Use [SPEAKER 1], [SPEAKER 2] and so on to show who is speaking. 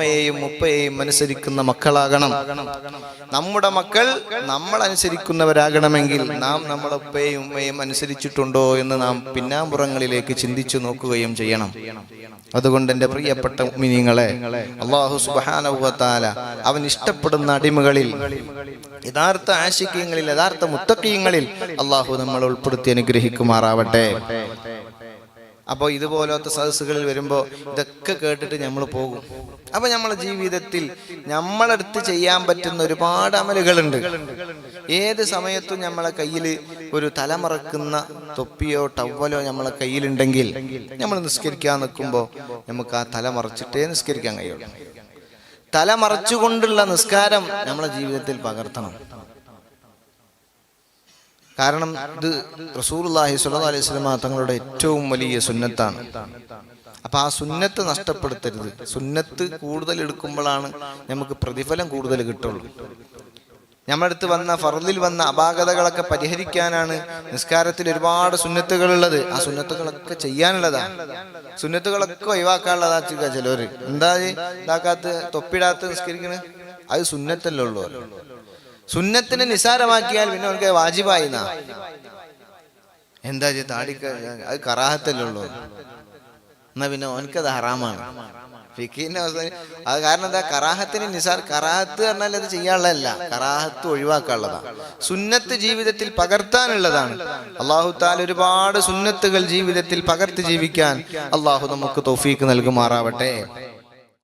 [SPEAKER 1] ഉമ്മയെയും ഉപ്പയെയും അനുസരിക്കുന്ന മക്കളാകണം. നമ്മുടെ മക്കൾ നമ്മൾ അനുസരിക്കുന്നവരാകണമെങ്കിൽ നാം നമ്മളെ ഉപ്പയെയും ഉമ്മയും അനുസരിച്ചിട്ടുണ്ടോ എന്ന് നാം പിന്നാമ്പുറങ്ങളിലേക്ക് ചിന്തിച്ചു നോക്കുകയും ചെയ്യണം. അതുകൊണ്ട് എന്റെ പ്രിയപ്പെട്ട മിനിങ്ങളെ അള്ളാഹു സുബാനുഭവത്താല അവൻ ഇഷ്ടപ്പെടുന്ന അടിമകളിൽ യഥാർത്ഥ ആശിക്യങ്ങളിൽ യഥാർത്ഥ മുത്തക്കീയങ്ങളിൽ അള്ളാഹു നമ്മൾ ഉൾപ്പെടുത്തി അനുഗ്രഹിക്കുമാറാവട്ടെ. അപ്പോൾ ഇതുപോലത്തെ സദസ്സുകളിൽ വരുമ്പോൾ ഇതൊക്കെ കേട്ടിട്ട് നമ്മൾ പോകും. അപ്പൊ നമ്മളെ ജീവിതത്തിൽ നമ്മളെടുത്ത് ചെയ്യാൻ പറ്റുന്ന ഒരുപാട് അമലുകളുണ്ട്. ഏത് സമയത്തും നമ്മളെ കയ്യിൽ ഒരു തലമറക്കുന്ന തൊപ്പിയോ ടവലോ നമ്മളെ കയ്യിലുണ്ടെങ്കിൽ നമ്മൾ നിസ്കരിക്കാൻ നിൽക്കുമ്പോൾ നമുക്ക് ആ തല മറച്ചിട്ടേ നിസ്കരിക്കാൻ കഴിയുള്ളൂ. തല മറച്ചുകൊണ്ടുള്ള നിസ്കാരം നമ്മളെ ജീവിതത്തിൽ പകർത്തണം. കാരണം ഇത് റസൂലുള്ളാഹി സുല്ലാ അലൈഹി വസല്ലമ തങ്ങളുടെ ഏറ്റവും വലിയ സുന്നത്താണ്. അപ്പൊ ആ സുന്നത്ത് നഷ്ടപ്പെടുത്തരുത്. സുന്നത്ത് കൂടുതൽ എടുക്കുമ്പോഴാണ് നമുക്ക് പ്രതിഫലം കൂടുതൽ കിട്ടുള്ളൂ. നമ്മളടുത്ത് വന്ന ഫറലിൽ വന്ന അപാകതകളൊക്കെ പരിഹരിക്കാനാണ് നിസ്കാരത്തിൽ ഒരുപാട് സുന്നത്തുകൾ ഉള്ളത് ആ സുന്നത്തുകളൊക്കെ ചെയ്യാനുള്ളതാണ് സുന്നത്തുകളൊക്കെ ഒഴിവാക്കാനുള്ളതാ ചില ചിലവര്. എന്താ ഇതാക്കാത്ത തൊപ്പിടാത്ത നിസ്കരിക്കണ്? അത് സുന്നത്തല്ലേ ഉള്ളൂ. സുന്നത്തിനെ നിസാരമാക്കിയാൽ പിന്നെ അവർക്ക് വാജിബായി എന്താ ചെയ്യ താടിക്ക അത് കറാഹത്തല്ലേ ഉള്ളൂ. എന്നാ പിന്നെ ഓനക്കത് ഹറാമാണ്. ഫിക്കിന്റെ അവസ്ഥ അത് കാരണം എന്താ കറാഹത്തിന് നിസാർ കറാഹത്ത് പറഞ്ഞാൽ അത് ചെയ്യാനുള്ളതല്ല കറാഹത്ത് ഒഴിവാക്കാനുള്ളതാണ് സുന്നത്ത് ജീവിതത്തിൽ പകർത്താനുള്ളതാണ്. അള്ളാഹു താൽ ഒരുപാട് സുന്നത്തുകൾ ജീവിതത്തിൽ പകർത്തി ജീവിക്കാൻ അള്ളാഹു നമുക്ക് തൊഫീക്ക് നൽകുമാറാവട്ടെ.